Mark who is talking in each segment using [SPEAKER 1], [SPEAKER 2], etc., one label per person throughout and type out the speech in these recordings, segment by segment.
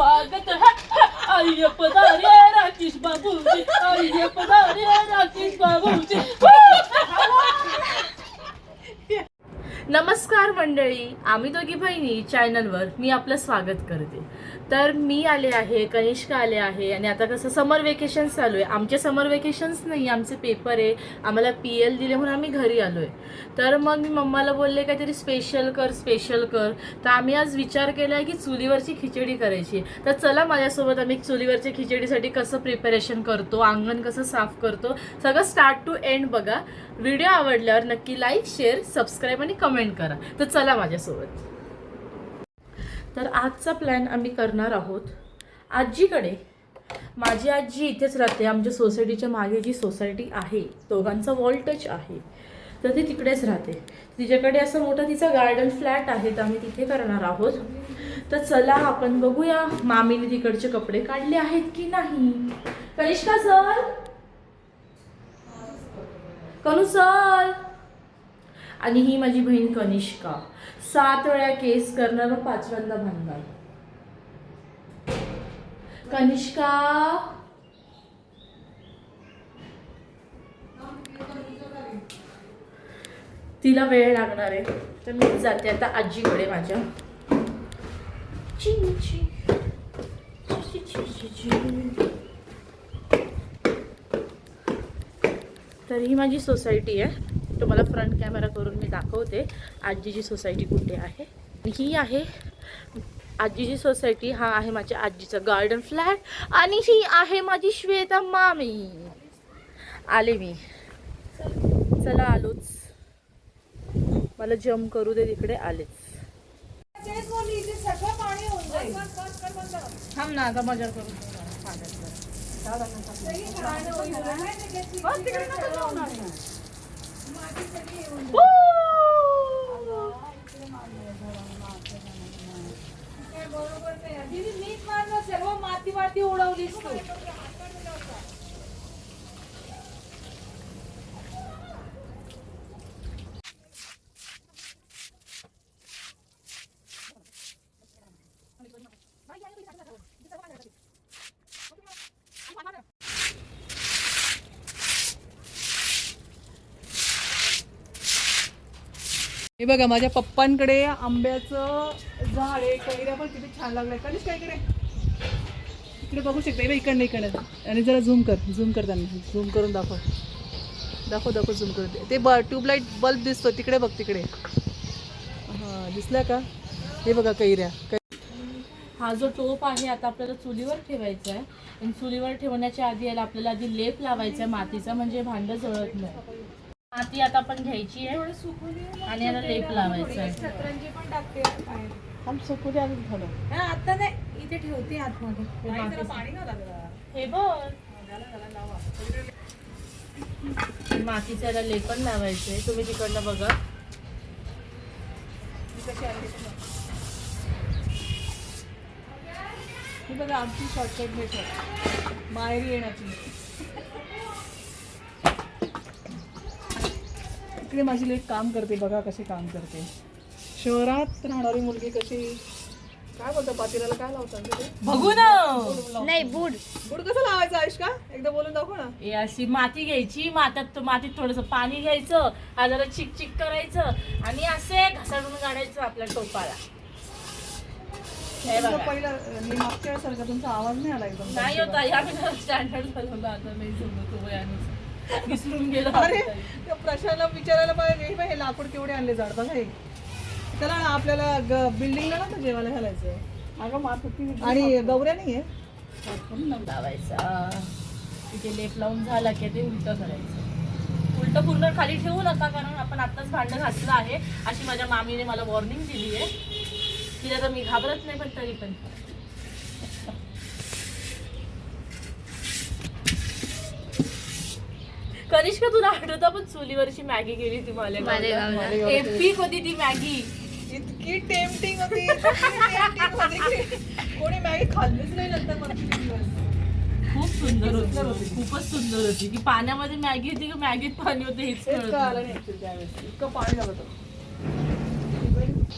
[SPEAKER 1] स्वागत है। अय्यप्प दारे राकेश बाबूजी अय्यप्प दारे राकेश बाबूजी। नमस्कार मंडळी आम्ही दोघी बहिणी चॅनलवर मी आपलं स्वागत करते. तर मी आले आहे कनिष्का आले आहे आणि आता कसं समर वेकेशन्स चालू आहे. आमचे समर वेकेशन्स नाही आमचे पेपर आहे. आम्हाला पी एल दिले म्हणून आम्ही घरी आलो आहे तर मग मी मम्माला बोलले काहीतरी स्पेशल कर स्पेशल कर. तर आम्ही आज विचार केला आहे की चुलीवरची खिचडी करायची तर चला माझ्यासोबत आम्ही चुलीवरच्या खिचडीसाठी कसं प्रिपरेशन करतो अंगण कसं साफ करतो सगळं स्टार्ट टू एंड बघा. व्हिडिओ आवडल्यावर नक्की लाईक शेअर सबस्क्राईब आणि कमेंट करा. तर चला माझ्यासोबत. तर आजचा प्लॅन आम्ही करणार आहोत. आजीकडे माझी आजी इथेच राहते आमच्या सोसायटीच्या मागे जी सोसायटी आहे दोघांचा वॉल टच आहे तर ती तिकडेच राहते. तिच्याकडे असं मोठा तिचा गार्डन फ्लॅट आहे तर आम्ही तिथे करणार आहोत. तर चला आपण बघूया मामीने तिकडचे कपडे काढले आहेत की नाही? कनिष्का सर कनू सर आणि ही माझी बहीण कनिष्का. सात वेळा केस करणार व पाचव्यांदा भांडणार. कनिष्का! तिला वेळ लागणार आहे. तर मी जाते. आता आजीकडे माझ्या. चिं, तर ही माझी सोसायटी आहे. तुम्हाला फ्रंट कॅमेरा करून मी दाखवते. आजीची सोसायटी कुठे आहे? ही आहे आजीची सोसायटी हा आहे माझ्या आजीचा गार्डन फ्लॅट आणि ही आहे माझी श्वेता मामी. आले मी. चला आलोच. मला जम्प करू दे तिकडे आलेच. थांब ना आता मजा करू
[SPEAKER 2] सर्व माती माती उडवलीस तू.
[SPEAKER 3] हे बघा माझ्या पप्पांकडे आंब्याचं झाड आहे कैऱ्या पण किती छान लागलाय. कधीच काय इकडे. इकडे बघू शकता. हे बघ, इकडनं इकडं आणि जरा झूम कर झूम कर त्यांना. झूम करून दाखव. दाखव दाखव झूम करून. ते ब ट्यूबलाईट बल्ब दिसतो तिकडे बघ तिकडे. हां दिसल्या का? हे बघा कैऱ्या.
[SPEAKER 1] हा जो टोप आहे आता आपल्याला चुलीवर ठेवायचा आहे. आणि चुलीवर ठेवण्याच्या आधी याला आपल्याला आधी लेप लावायचा आहे मातीचा म्हणजे भांडं जळत नाही. माती आता आपण घ्यायची आहे. आणि याला लेप लावायचा आहे.
[SPEAKER 2] बाहेर. हा, आता नाही. इथे ठेवते आतमध्ये.
[SPEAKER 1] हे मातीचं- हे बघ. मातीचं याला लेप पण लावायचं. आहे तुम्ही तिकडनं बघा.
[SPEAKER 3] ही बघा आमची शॉर्टकट मेथड माहेरी येण्याची. इकडे माझी लेक काम करते बघा कशी काम करते. शहरात राहणारी मुलगी कशी? काय बोलतात पातेल्याला काय लावतात?
[SPEAKER 1] बघू ना.
[SPEAKER 2] नाही बुड.
[SPEAKER 3] गुड कसं लावायचं आयुष का एकदा बोलून दाखव ना.
[SPEAKER 1] हे अशी माती घ्यायची मात्यात मातीत थोडस पाणी घ्यायचं हा जरा चिक चिक करायचं आणि असे घसाडून काढायचं आपल्या टोपाला. हे.
[SPEAKER 3] पहिलं मी मागच्या वेळेसारखा तुमचा आवाज नाही आला एकदम.
[SPEAKER 1] नाही होता या स्टँडर्ड झालं आता नाही जमत वयानुसार. विसरून गेलो.
[SPEAKER 3] अरे त्या प्रशाला विचारायला पाहिजे हे बघ, हे लाकूड केवढे आणले झाड बघा हे. ना आपल्याला बिल्डिंगला ना तर जेवायला घालायचं. अगं मात आणि गौऱ्या नाही आहे
[SPEAKER 1] लावायचा तिथे लेप लावून झाला की ते उलट करायचं. उलट पूर्ण खाली ठेवू नका कारण आपण आत्ताच भांडं घातलं आहे. अशी माझ्या मामीने मला वॉर्निंग दिली आहे तिला तर मी घाबरत नाही पण तरी पण. कनिष्का तुला आठवत आपण चुलीवरची मॅगी केली होती मला एपी होती ती मॅगी.
[SPEAKER 3] इतकी टेम्पटिंग होती. इतकी tempting होती. की कोणी मॅगी खाल्लीच नाही नंतर मला किती दिवस.
[SPEAKER 1] खूप सुंदर
[SPEAKER 3] सुंदर
[SPEAKER 1] होती.
[SPEAKER 3] होती.
[SPEAKER 1] खूपच सुंदर होती. की पाण्यामध्ये मॅगी होती की मॅगीत पाणी होते हेच
[SPEAKER 3] तेच
[SPEAKER 1] कळत
[SPEAKER 3] कळालं
[SPEAKER 1] नाही.
[SPEAKER 3] actually त्यावेळेस. इतकं पाणी होतं.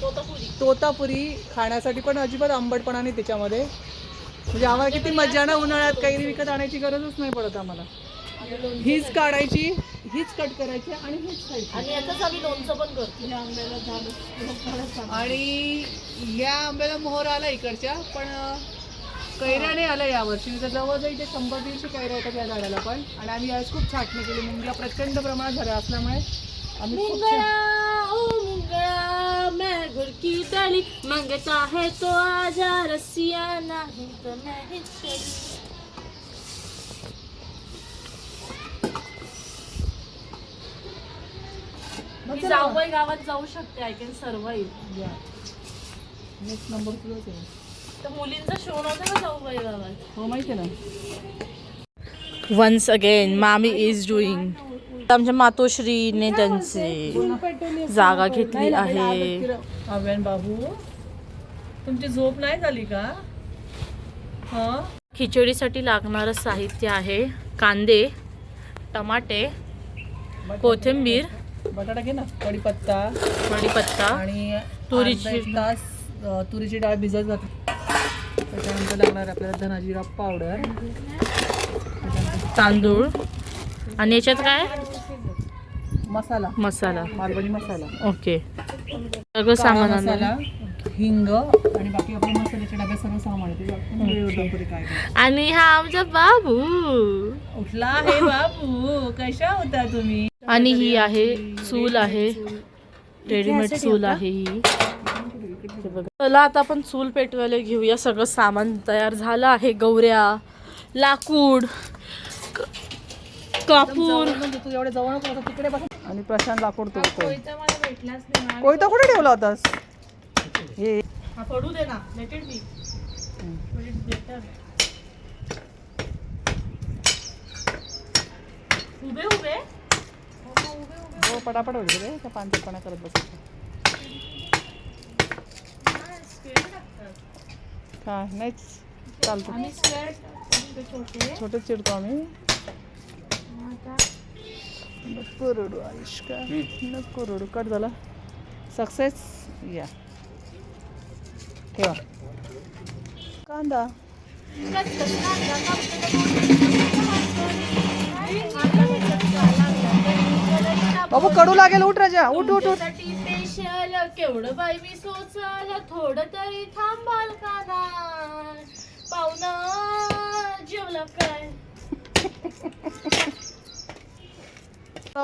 [SPEAKER 1] तोतापुरी.
[SPEAKER 3] तोतापुरी खाण्यासाठी पण अजिबात आंबटपणा नाही त्याच्यामध्ये. म्हणजे आम्हाला किती मजा ना उन्हाळ्यात काही विकत आणायची गरजच नाही पडत आम्हाला. हीच काढायची हीच कट करायची आणि हीच खायची.
[SPEAKER 1] आणि आम्ही लोणचं पण करतो.
[SPEAKER 3] आणि या आंब्याला मोहर आला इकडच्या पण अं, कैऱ्या नाही आल्या यावर्षी तर जवळजवळ इथे शंभर दीडशे कैऱ्या येतात या झाडाला पण. आणि आम्ही यावेळेस खूप छाटणी केली. मुंगला प्रचंड प्रमाणात झाल्या असल्यामुळे आम्ही खूप
[SPEAKER 1] मैं गुड़ की डाली मांगता है तो आजा रसिया नहीं तो मैं ही चली मी जाऊबाई गावात जाऊ शकते I can survive
[SPEAKER 3] next number तुझाच आहे.
[SPEAKER 1] तर मुलींचा शो नव्हता का जाऊबाई गावात.
[SPEAKER 3] हो माहिती आहे ना.
[SPEAKER 1] वन्स अगेन मामी इज डुईंग आमच्या मातोश्रीने त्यांची जागा घेतली आहे.
[SPEAKER 3] अव्यान बाबू तुमची झोप नाही झाली का? हा?
[SPEAKER 1] खिचडीसाठी लागणारं साहित्य आहे कांदे टमाटे कोथिंबीर
[SPEAKER 3] बटाटा घे ना कढीपत्ता.
[SPEAKER 1] कढीपत्ता
[SPEAKER 3] आणि
[SPEAKER 1] तुरीची-
[SPEAKER 3] तास तुरीची डाळ भिजत जाते त्याच्यानंतर लागणार आपल्याला धनाजिरा पावडर.
[SPEAKER 1] तांदूळ. आणि याच्यात काय?
[SPEAKER 3] मसाला.
[SPEAKER 1] मसाला.
[SPEAKER 3] मालवणी मसाला.
[SPEAKER 1] ओके. सगळं सामान
[SPEAKER 3] मसाला
[SPEAKER 1] आणलं
[SPEAKER 3] हिंग आणि बाकी आपल्या मसाल्याच्या डब्यात सर्व सामान काय.
[SPEAKER 1] आणि हा आमचा बाबू.
[SPEAKER 3] उठला आहे बाबू. कशा होता तुम्ही?
[SPEAKER 1] आणि ही आहे चूल आहे. रेडीमेड चूल आहे ही. चला आता आपण चूल पेटवायला घेऊया. सगळं सामान तयार झालं आहे. गौऱ्या लाकूड क- कापूर.
[SPEAKER 3] म्हणजे तू एवढे जवळ नको आता तिकडे बस. आणि प्रशांत लाकूड तोडतोय
[SPEAKER 2] कोयता
[SPEAKER 3] कुठे ठेवला होतास हे.
[SPEAKER 1] हा पडू दे ना. उभे उभे.
[SPEAKER 3] हो पटापट होते रे. त्या पानपणा करत बसायचं काय नाहीच. चालतो.
[SPEAKER 2] छोटे.
[SPEAKER 3] छोटे चिरतो आम्ही. नको रडू आयुष्का नको रडू. कट झाला. सक्सेस या ठेवा. कांदा. बाबू कडू लागेल उठ राजा उठ उठ उठ.
[SPEAKER 1] स्पेशल केवढं बाई मी सोचाल थोडं तरी थांबाल का नाही पाहुणा जेवला काय?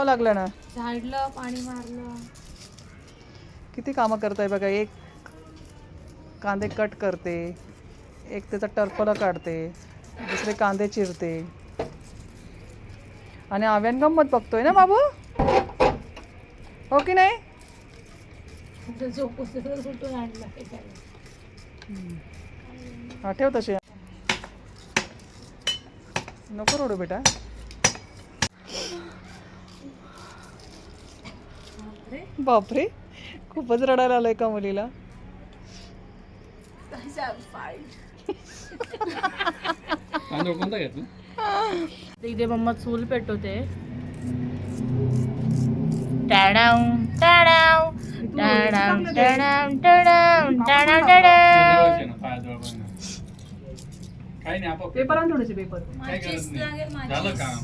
[SPEAKER 3] लागलं ना.
[SPEAKER 2] झाडलं पाणी मारलं.
[SPEAKER 3] किती कामं करताय बघा एक कांदे कट करते एक त्याचा टरफला काढते दुसरे कांदे चिरते. आणि आव्यान गंमत बघतोय ना बाबू? हो की नाही?
[SPEAKER 2] झोपून सुटून आणलं हे
[SPEAKER 3] ठेव तसे नको रडू बेटा. बापरे खूपच रडायला आलंय का मुलीला?
[SPEAKER 1] इथे मम्मा चूल पेटवते. टाडाव टाडाव टाडाव टाडाव टाडाव टाडाव टाडाव
[SPEAKER 4] जवळच आहे ना पायाजवळ पण ना. काही नाही आपोआप
[SPEAKER 3] पेपर आण थोडेसे पेपर.
[SPEAKER 4] काही गरज नाही झालं काम.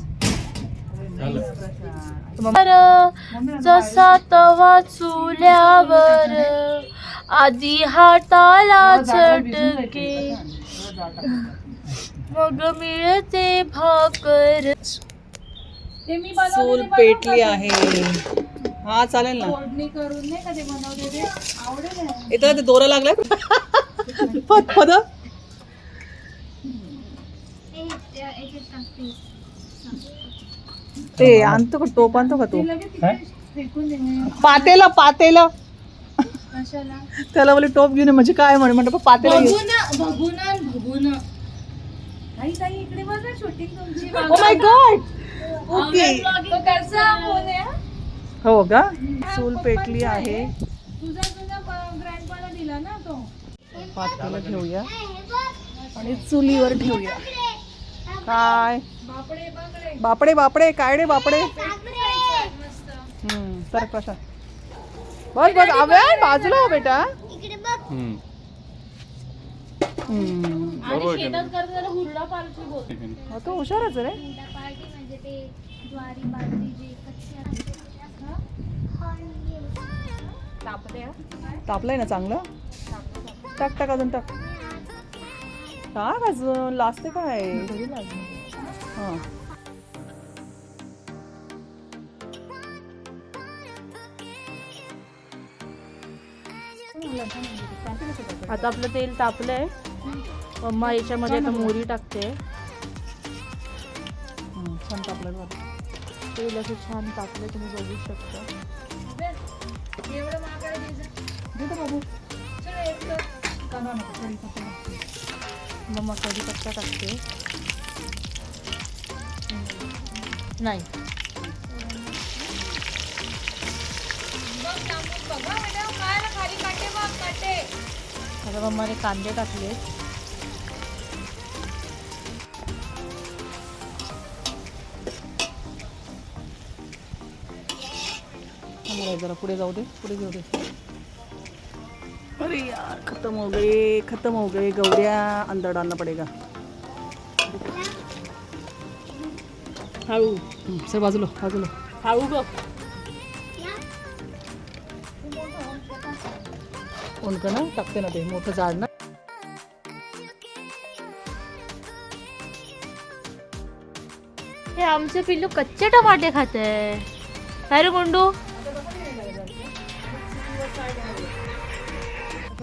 [SPEAKER 4] झालं.
[SPEAKER 1] वर जसा तवा चुल्यावर आधी हाताला चटके. मग मिळते भाकर.
[SPEAKER 3] चूल
[SPEAKER 2] बनवलेले
[SPEAKER 3] पेटली आहे. हा चालेल ना.
[SPEAKER 2] फोडणी करून नाही का ते बनवले ते? आवडेल ना.
[SPEAKER 3] इथं ते दोरा लागलाय पद पद ते आणतो का टोप आणतो का तू
[SPEAKER 2] ते लगेच तिथे फेकून दे
[SPEAKER 3] पातेला पातेला.
[SPEAKER 2] कशाला?
[SPEAKER 3] त्याला बोले टोप घेऊन ये. म्हणजे काय म्हणे? म्हणतो पातेला घेऊन.
[SPEAKER 1] बघून बघून बघून.
[SPEAKER 2] आई ताई इकडे बघ ना शूटिंग तुमची
[SPEAKER 3] ओ माय गॉड ओके
[SPEAKER 2] हा?
[SPEAKER 3] का? चूल पेटली आहे. पातेला घेऊया आणि चुलीवर ठेवूया काय?
[SPEAKER 2] बापडे बापडे
[SPEAKER 3] बापडे बापडे काय रे बापडे? तर कशा? बस बस आव्या बाजूला हो बेटा. हा, तो हुशारच आहे रे. तापलंय ना चांगलं? टाक टाक अजून टाक. टाक अजून लाजते काय? हां.
[SPEAKER 1] आता आपलं तेल तापलंय. मम्मा याच्यामध्ये आता मोहरी टाकते.
[SPEAKER 3] छान तापलं.
[SPEAKER 1] तेल असं छान तापलं तुम्ही बघू शकता.
[SPEAKER 3] दे तर बाबू.
[SPEAKER 1] मम्मा कढीपत्ता टाकते नाही आता मम्माने कांदे टाकले
[SPEAKER 3] जरा पुढे जाऊ दे पुढे जाऊ दे. अरे यार खत्म हो गए खत्म हो गए गौऱ्या अंदर डालना पडेगा।
[SPEAKER 1] हळू
[SPEAKER 3] हं, सर बाजूला बाजूला
[SPEAKER 1] हळू ग
[SPEAKER 3] कोण का। ना टाकते ना ते मोठं झाड ना।
[SPEAKER 1] हे आमचे पिल्लू कच्चे टमाटे खाते काय रे गुंडू।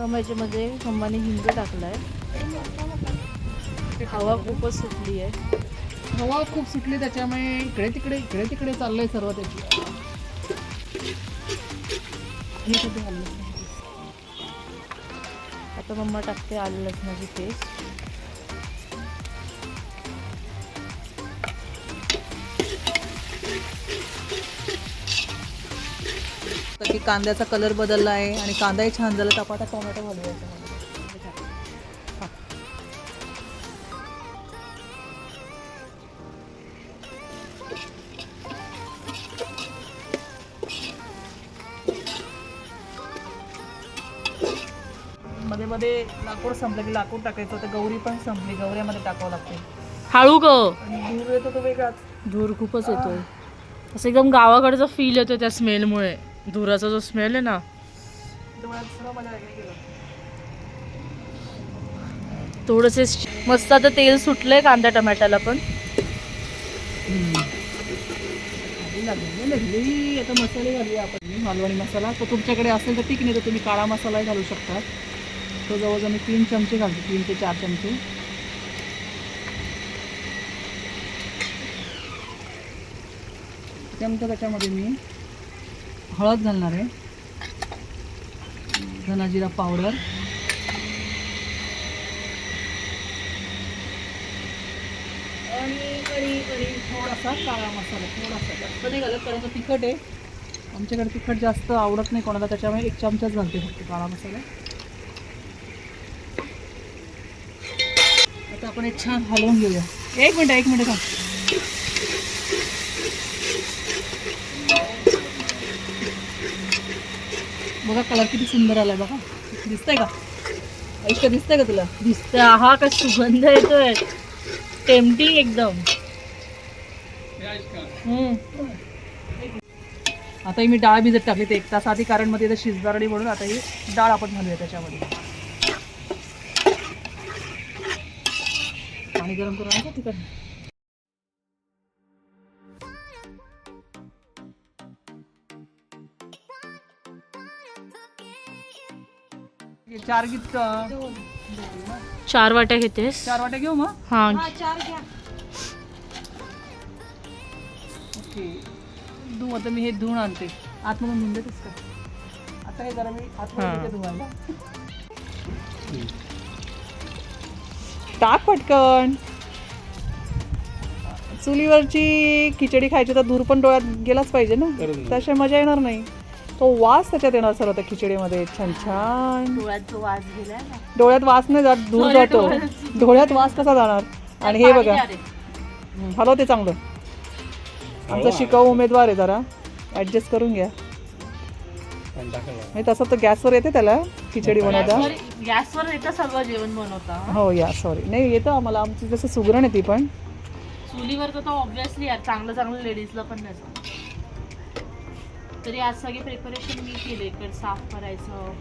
[SPEAKER 1] मध्ये मम्माने हिंग टाकलाय. हवा खूपच सुटली आहे.
[SPEAKER 3] हवा खूप सुटली त्याच्यामुळे इकडे तिकडे इकडे तिकडे चाललंय सर्व त्याची. हे?
[SPEAKER 1] आता मम्मा टाकते आलं लसणाची पेस्ट
[SPEAKER 3] तर की कांद्याचा कलर बदलला आहे आणि कांदाही छान झाला तर आपण आता टोमॅटो घालूया. हा. मध्ये मध्ये लाकूड संपलं की लाकूड टाकायचं तर गौरी पण संपली गौऱ्यामध्ये टाकावं लागते.
[SPEAKER 1] हळू ग.
[SPEAKER 3] आणि दूर येतो तो वेगळाच.
[SPEAKER 1] धूर खूपच येतोय. असं एकदम गावाकडचा फील येतो त्या स्मेलमुळे धुराचा जो स्मेल आहे ना. थोडंसे मस्त आता तेल सुटलंय कांदा टमाट्याला पण.
[SPEAKER 3] आता मसाले घालूया आपण. मालवणी मसाला. तो तुमच्याकडे असेल तर ठीक नाही तर तुम्ही काळा मसालाही घालू शकता. तो जवळजवळ मी तीन चमचे घालते तीन ते चार चमचे त्याच्यामध्ये मी हळद घालणार आहे. धनाजिरा पावडर. आणि आणि आणि थोडासा काळा मसाला थोडासा जास्त नाही घालत कारण तो तिखट आहे. आमच्याकडे तिखट जास्त आवडत नाही कोणाला त्याच्यामुळे एक चमचाच घालते फक्त काळा मसाला. आता आपण एक छान हलवून घेऊया. एक मिनटं एक मिनटं का बघा कलर किती सुंदर आलाय बघा. दिसतंय का? ऐश्वर्या दिसतंय का तुला?
[SPEAKER 1] दिसतंय. हा काय सुगंध येतोय. टेम्पटिंग एकदम.
[SPEAKER 3] आता ही मी डाळ भिजत टाकली ते एक तास आधी कारण मध्ये इथं शिजदार नाही म्हणून आता ही डाळ आपण घालूया त्याच्यामध्ये. पाणी गरम करून आणू चार गीत
[SPEAKER 1] चार वाट्या घेतेस?
[SPEAKER 3] चार वाट्या घेऊ मग?
[SPEAKER 1] हा.
[SPEAKER 3] ओके. धुवं आता मी हे धुवून आणते. आतमधून धुवून देतेस का? आता हे जरा मी आतमध्ये धुवायला. टाक पटकन. चुलीवरची खिचडी खायची तर धूर पण डोळ्यात गेलाच पाहिजे ना? तशा मजा येणार नाही. तो वास त्याच्यात येणार सर आता खिचडीमध्ये. छान छान.
[SPEAKER 1] डोळ्यात वास गेलाय ना.
[SPEAKER 3] डोळ्यात वास नाही जात
[SPEAKER 1] Sorry,
[SPEAKER 3] जातो.
[SPEAKER 1] डोळ्यात.
[SPEAKER 3] वास कसा जाणार? आणि हे बघा. हं, हलव ते चांगलं. आमचा शिकाऊ उमेदवार आहे जरा. ॲडजस्ट करून घ्या. म्हणजे तसं तर गॅसवर येते त्याला. खिचडी बनवता.
[SPEAKER 1] गॅसवर येतं सगळं जेवण बनवता.
[SPEAKER 3] हो या सॉरी नाही येतं आम्हाला. आमची जसं सुगरण आहे ती पण.
[SPEAKER 1] चुलीवर तर ऑब्विसली यार चांगलं चांगलं लेडीजला पण नसतं तरी आज सगळे प्रिपरेशन मी केले. इकडे साफ करायचं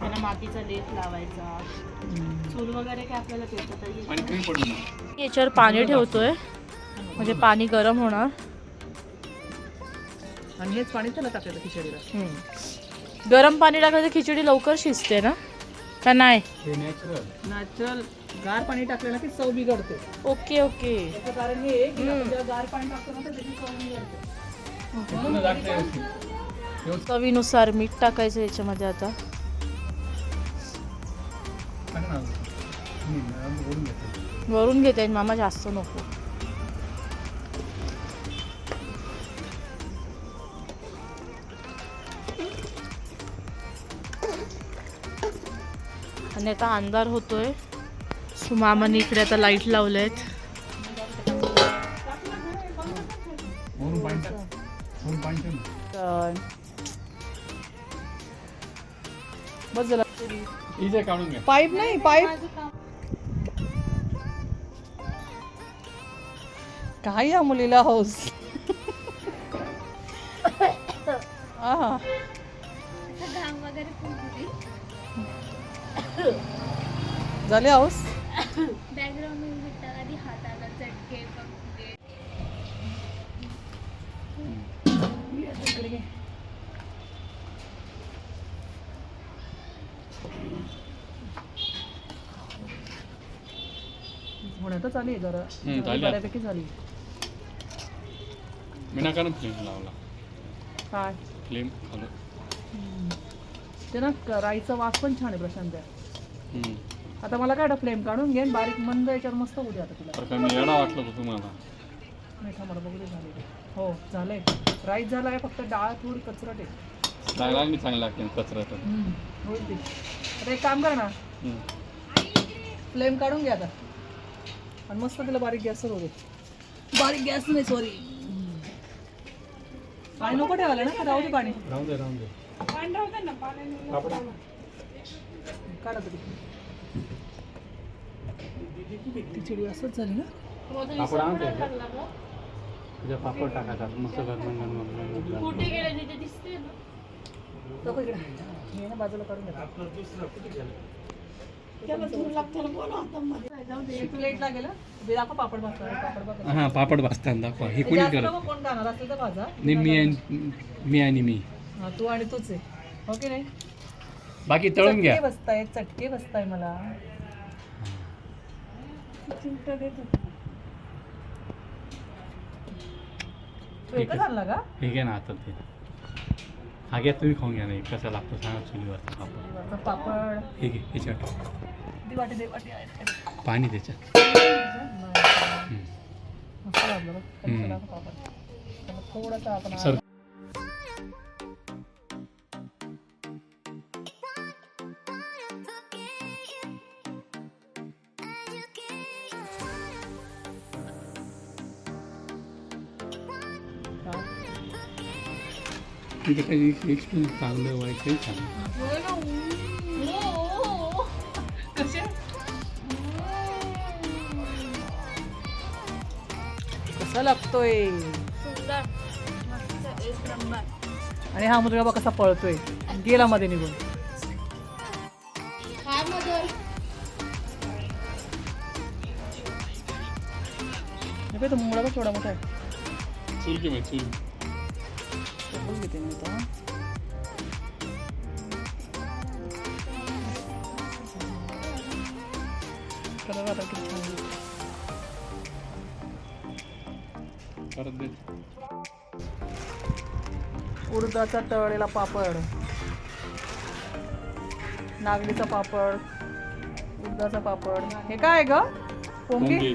[SPEAKER 1] त्याला मातीचा लेप लावायचा. चूल वगैरे काय आपल्याला पेटवता याच्यावर पाणी ठेवतोय. म्हणजे पाणी गरम होणार.
[SPEAKER 3] आणि हेच पाणी त्याला टाकायचं खिचडीला.
[SPEAKER 1] गरम पाणी टाकलं तर खिचडी लवकर शिजते ना? का नाही?
[SPEAKER 4] हे नॅचरल
[SPEAKER 3] नॅचरल गार पाणी टाकलं ना की चव बिघडते.
[SPEAKER 1] Okay okay.
[SPEAKER 3] कारण हे गार पाणी टाकतो ना तर त्याची चव बिघडते.
[SPEAKER 1] चवीनुसार मीठ टाकायचं याच्यामध्ये आता. वरून घेते मामा जास्त नको. आणि आता अंधार होतोय. सो मामाने इकडे आता लाइट लावलेत.
[SPEAKER 4] वरून इथे काढून घ्या.
[SPEAKER 3] पाईप नाही पाईप. काय या मुलीला हौस?
[SPEAKER 5] घाम वगैरे फुटली
[SPEAKER 3] झाली हौस?
[SPEAKER 5] बॅकग्राऊंड म्युझिक आधी हाताला चटके पकडे
[SPEAKER 3] होण्यातच आली जरा.
[SPEAKER 4] हम्म, झाली आता.
[SPEAKER 3] बऱ्यापैकी झाली.
[SPEAKER 4] विनाकारण फ्लेम लावला.
[SPEAKER 3] काय?
[SPEAKER 4] फ्लेम खालो
[SPEAKER 3] ते ना क- राईचा वास पण छान आहे प्रशांत
[SPEAKER 4] हम्म.
[SPEAKER 3] आता मला काय फ्लेम काढून घेईन बारीक मंद याच्यावर मस्त होऊ दे आता तुला.
[SPEAKER 4] तर काय मी येडा वाटलं होतं तुम्हाला.
[SPEAKER 3] नाही थांब मला बघू दे झाले. हो झालंय. राईस झाला आहे फक्त डाळ थोडी कचरट आहे.
[SPEAKER 4] लागला मी चांगला लागते कचरा तर
[SPEAKER 3] होईल ते. आता एक काम कर ना.
[SPEAKER 4] हम्म.
[SPEAKER 3] फ्लेम काढून घ्या आता. आणि मस्त तिला बारीक गॅसवर होते बारीक गॅस नाही सॉरी पाणी नको ठेवायला ना राहू दे पाणी.
[SPEAKER 4] राहून दे राहून दे.
[SPEAKER 3] काढा तरी. खिचडी असंच झाली ना?
[SPEAKER 4] पापड आणते तुझ्या पापड टाकायचा मस्त गरम गरम गरम गरम
[SPEAKER 1] कुठे गेले तिथे दिसते ना.
[SPEAKER 3] नको इकडे. हे ना बाजूला काढून घ्या हं? पापड भाजता पापड भाजता.
[SPEAKER 4] हां पापड भाजताना दाखवा. हे कोणी करत?
[SPEAKER 3] कोण खाणार असेल तर भाजा.
[SPEAKER 4] नाही मी आणि मी आणि मी.
[SPEAKER 3] हा तू आणि तूच आहे. हो की नाही?
[SPEAKER 4] बाकी तळून घ्या.
[SPEAKER 3] चटके बसताय चटके बसताय मला. तू एकच आणला का?
[SPEAKER 4] हे घ्या ना आता ते. हा घ्या तुम्ही खाऊन घ्या नाही कसं लागतो सांगा चुलीवरचा पापड
[SPEAKER 3] वरचा पापड
[SPEAKER 4] हे घे ह्याच्यात
[SPEAKER 3] दे वाटी दे वाटी आहे.
[SPEAKER 4] पाणी त्याच्यात हम्म.
[SPEAKER 3] मस्त लागलं बघ. कधी
[SPEAKER 4] हम्म.
[SPEAKER 3] केला होता पापड. त्याला थोडासा आपण
[SPEAKER 4] सर तिथे काही एक्सपिरियन्स चांगलं वाईट काही सांग
[SPEAKER 3] कसा लागतोय? आणि हा मुलगा बघ कसा पळतोय. गेला मध्ये निघून. हे तो बघ केवढा मोठा आहे.
[SPEAKER 4] चूल की माहिती चूल
[SPEAKER 3] बघून घेते मी आता कलर आता किती छान आहे.
[SPEAKER 4] परत दे
[SPEAKER 3] उडदाचा तळलेला पापड नागलीचा पापड उडदाचा पापड हे काय ग पोंगी
[SPEAKER 4] पोंगे.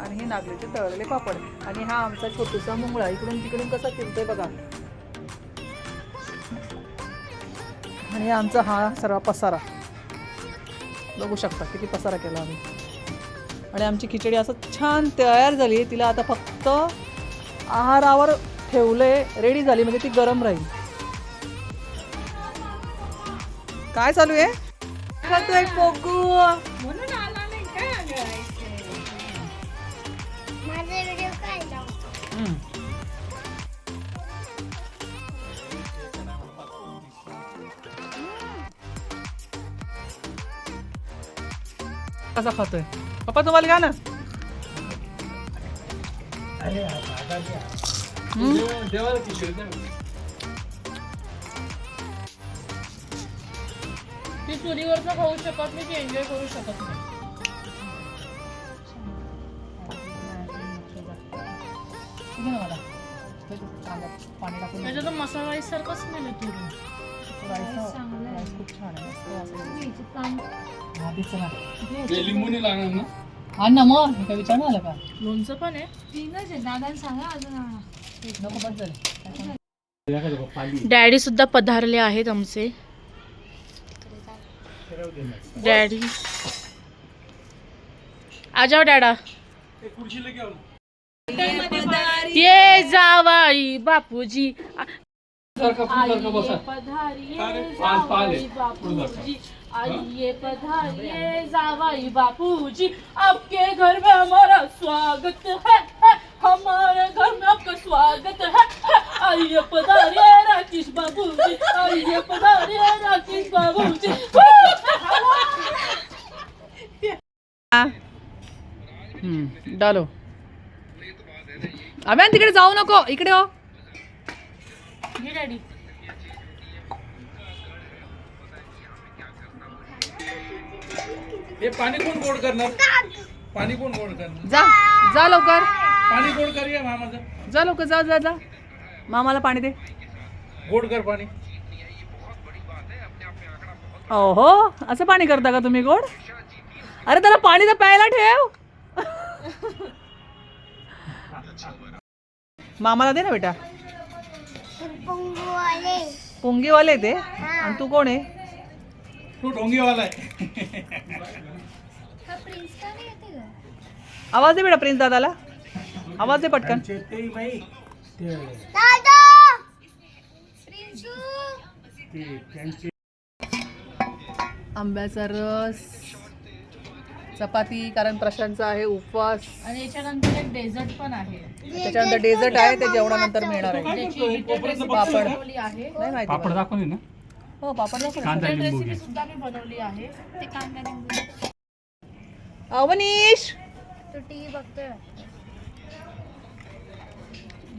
[SPEAKER 3] आणि हे नागलीचे तळलेले पापड आणि हा आमचा छोटूसा मुंगळा इकडून तिकडून कसा फिरतोय बघा आणि आमचा हा सर्व पसारा. बघू शकता किती पसारा केला आम्ही. आणि आमची खिचडी असं छान तयार झाली तिला आता फक्त आहारावर ठेवले रेडी झाली म्हणजे ती गरम राहील. काय चालू आहे? खातोय कसा खातोय. पप्पा तुम्हाला घ्या ना.
[SPEAKER 1] ती खाऊ शकत नाही ती एन्जॉय करू शकत नाही. त्याच्यात मसाला
[SPEAKER 4] ते लागणार ना?
[SPEAKER 3] हा ना मग मी काय विचार आला का?
[SPEAKER 1] लोणचं पण आहे.
[SPEAKER 2] तीनच आहे दादाने सांगा अजून.
[SPEAKER 3] नको बस झालं.
[SPEAKER 1] डॅडी सुद्धा पधारले आहेत आमचे. डॅडी. आ जाओ डॅडा. ये जावाई बापूजी. आ- जावाई बापूजी. आइए पधारिए जावाई बापूजी. आपके घर में हमारा स्वागत है है, हमारे घर में आपका स्वागत है आइए पधारिए राकेश बाबूजी आइए पधारिए राकेश बाबूजी
[SPEAKER 3] हम्म, डालो. अभ्यान तिकडे जाऊ नको. इकडे हो.
[SPEAKER 4] हे पाणी कोण गोड करणार? पाणी कोण गोड करणार?
[SPEAKER 3] जा जा लवकर.
[SPEAKER 4] पाणी गोड कर या मामाचं.
[SPEAKER 3] जा लवकर जा जा जा. मामाला पाणी दे.
[SPEAKER 4] गोड कर पाणी.
[SPEAKER 3] ओहो असं पाणी करता का तुम्ही गोड? अरे त्याला पाणी तर प्यायला ठेव. मामाला दे ना बेटा. पोंगीवाले. ते. आणि तू कोण आहे?
[SPEAKER 4] तू ढोंगीवाला आहे.
[SPEAKER 3] आवाज दे बेटा प्रिन्स दादाला. आवाज दे पटकन. आंब्याचा रस चपाती कारण प्रशांतचा आहे उपवास.
[SPEAKER 1] आणि याच्यानंतर एक डेझर्ट पण आहे.
[SPEAKER 3] त्याच्यानंतर डेझर्ट आहे ते जेवणानंतर मिळणार आहे.
[SPEAKER 1] त्याची
[SPEAKER 3] पापड
[SPEAKER 1] बनवली आहे.
[SPEAKER 3] नाही माहिती.
[SPEAKER 4] दाखवली ना.
[SPEAKER 3] हो पापड दाखव ना.
[SPEAKER 4] कांदा लिंबू घे.
[SPEAKER 1] रेसिपी सुद्धा मी बनवली आहे.
[SPEAKER 5] ते कांदा लिंबू.
[SPEAKER 3] अवनीश
[SPEAKER 5] तो टीव्ही बघतोय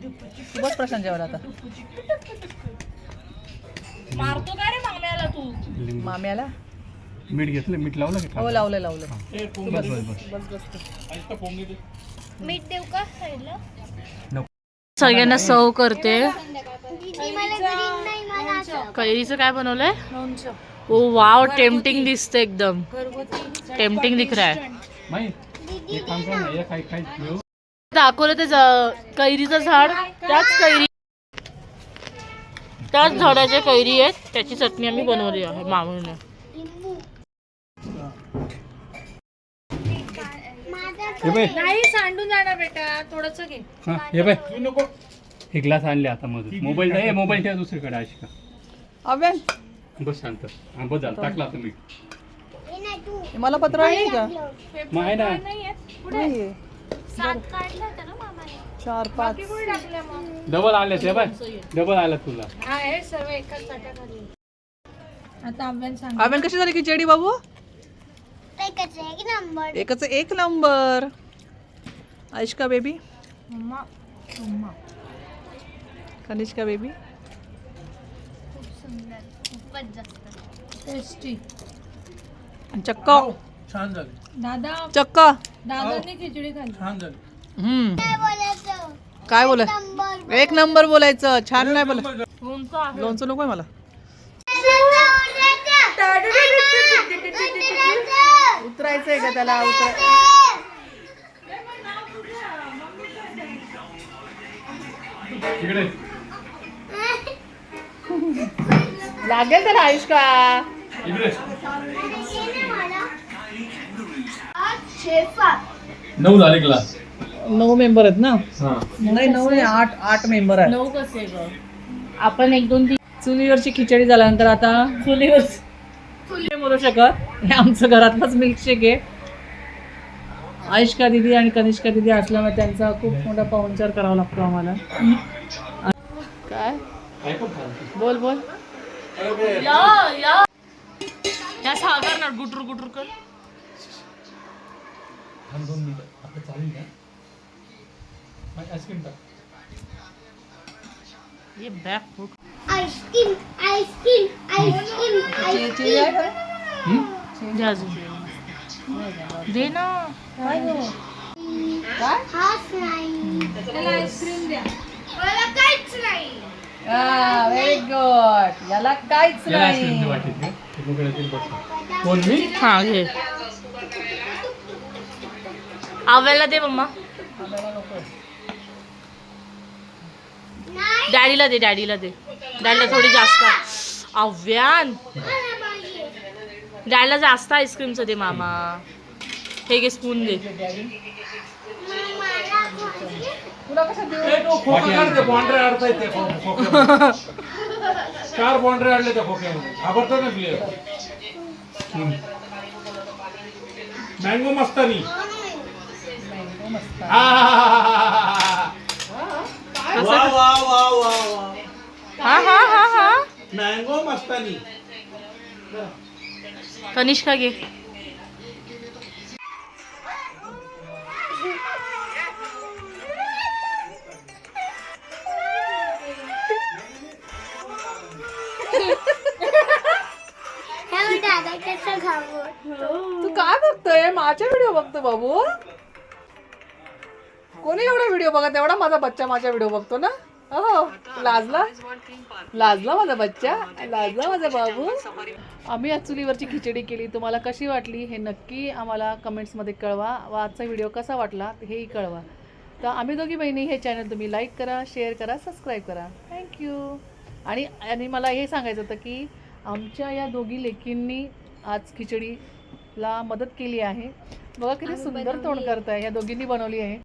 [SPEAKER 3] तू बस प्रशांत जेवायला आता.
[SPEAKER 1] मारतो काय रे माम्याला तू?
[SPEAKER 4] लिंबू.
[SPEAKER 3] माम्याला?
[SPEAKER 4] मीठ घेतलं मीठ लावलं का
[SPEAKER 3] हो लावलंय लावलंय.
[SPEAKER 4] बस बस बस
[SPEAKER 3] बस. बस
[SPEAKER 5] मीठ देऊ का साईडला?
[SPEAKER 1] सगळ्यांना सर्व करते.
[SPEAKER 5] दीदी मला ग्रीन नाही मला असं.
[SPEAKER 1] कैरीचं काय बनवलंय? ओ वाव टेम्पटिंग दिसते एकदम. टेम्पटिंग दिख रहा है.
[SPEAKER 4] एक एक
[SPEAKER 1] दाखवलं ते कैरीचं झाड. त्याच कैरी त्याच झाडाच्या कैरी आहेत. त्याची चटणी आम्ही बनवली आहे मामीने.
[SPEAKER 4] हे
[SPEAKER 2] नाही सांडून जाणार बेटा. थोडस घे.
[SPEAKER 4] हा बाय हे ग्लास आणले आता मधून. मोबाईल नाही मोबाईल ठेवा दुसरीकडे अशी का
[SPEAKER 3] अव्यान
[SPEAKER 4] बस शांत. हा बस झालं. टाकला तुम्ही
[SPEAKER 5] हे नाही तू.
[SPEAKER 3] हे मला पत्र आहे का?
[SPEAKER 4] मग आहे ना.
[SPEAKER 3] नाहीये.
[SPEAKER 5] सात काढलं होतं ना मामाने.
[SPEAKER 3] चार पाच.
[SPEAKER 2] टाकल्या मग?
[SPEAKER 4] डबल आले ते बाय. डबल आला तुला.
[SPEAKER 2] हा हे सर्व एकाच ताट्याखाली आता आंब्यान सांग.
[SPEAKER 3] अव्यान कशी झाली खिचडी बाबू?
[SPEAKER 5] एकच आहे की नंबर.
[SPEAKER 3] एकच एक number. Ayishka baby
[SPEAKER 2] mama mama.
[SPEAKER 3] Kanishka baby
[SPEAKER 5] खूप सुंदर. खूपच जास्त.
[SPEAKER 2] टेस्टी.
[SPEAKER 3] चक्क.
[SPEAKER 4] छान झाले.
[SPEAKER 2] दादा
[SPEAKER 3] चक्क.
[SPEAKER 2] दादाने खिचडी खाल्ली.
[SPEAKER 4] छान झाले.
[SPEAKER 3] हम्म.
[SPEAKER 5] काय बोलायचं?
[SPEAKER 3] काय बोला
[SPEAKER 5] नंबर
[SPEAKER 3] एक नंबर बोलायचं. छान नाही बोला
[SPEAKER 1] लोणचं आहे.
[SPEAKER 3] लोणचं नकोय मला. उतरायचंय का त्याला? उतर
[SPEAKER 4] इकडे.
[SPEAKER 3] लागेल त्याला आयुष्का
[SPEAKER 4] नऊ झाले क्लास
[SPEAKER 3] नऊ मेंबर आहेत ना?
[SPEAKER 4] हा.
[SPEAKER 3] नाही नऊ नाही आठ आठ मेंबर आहेत.
[SPEAKER 1] नऊ कसे ग? आपण एक दोन तीन.
[SPEAKER 3] चुलीवरची खिचडी झाल्यानंतर आता
[SPEAKER 1] चुलीवर
[SPEAKER 3] नाही बोलू शकत? हे आमचं घरातलंच मिल्कशेक आहे. आयुष्का दिदी आणि कनिष्का दिदी असल्यामुळे त्यांचा खूप मोठा पाहुणचार करावा लागतो आम्हाला. काय?
[SPEAKER 4] काय? पण चालतं.
[SPEAKER 3] बोल बोल.
[SPEAKER 1] या या। या सागर ना गुटूर गुटूर कर।
[SPEAKER 4] थांब दोन मिनिटं. आपलं चालेल का। माझी आईस्क्रीम टाक
[SPEAKER 1] ये back foot
[SPEAKER 5] ice cream ice cream ice cream ice cream
[SPEAKER 4] hmm?
[SPEAKER 1] दे अजून दे ना
[SPEAKER 5] हाच नाही त्याला आईस्क्रीम द्या मला काहीच नाही
[SPEAKER 3] व्हेरी गुड याला काहीच
[SPEAKER 4] याला आईस्क्रीमची वाटी दे. ते मोकळ्यातील बस. कोण मी?
[SPEAKER 1] हा घे. आव्याला दे मम्मा. डॅडीला दे डॅडीला दे. डॅडीला थोडी जास्त आव्यान डॅडीला जास्त आईस्क्रीमचं दे मामा. हे घे स्पून दे.
[SPEAKER 3] तुला कसं देऊ
[SPEAKER 6] ए, तो खोका काढ ते बॉन्ड्रे अडता येते खो- खोक्यामध्ये. चार बॉन्ड्रे अडले त्या खोक्यामध्ये घाबरतो ना प्लेअर मँगो मस्तानी हा, हा,
[SPEAKER 3] बाबू? कोणी एवढा व्हिडिओ बघत एवढा माझा बच्चा माझा व्हिडिओ बघतो ना? हो लाजला? लाजला माझा बच्चा? लाजला माझा बाबू? आम्ही आज चुलीवरची खिचडी केली. तुम्हाला कशी वाटली हे नक्की आम्हाला कमेंट्समध्ये कळवा. व आजचा व्हिडिओ कसा वाटला हेही कळवा. तर आम्ही दोघी बहिणी हे चॅनल तुम्ही लाईक करा शेअर करा सबस्क्राईब करा. थँक्यू आणि आणि मला हे सांगायचं होतं की आमच्या या दोघी लेकींनी आज खिचडीला मदत केली आहे. बघा किती सुंदर तोंड करताय. या दोघींनी बनवली आहे.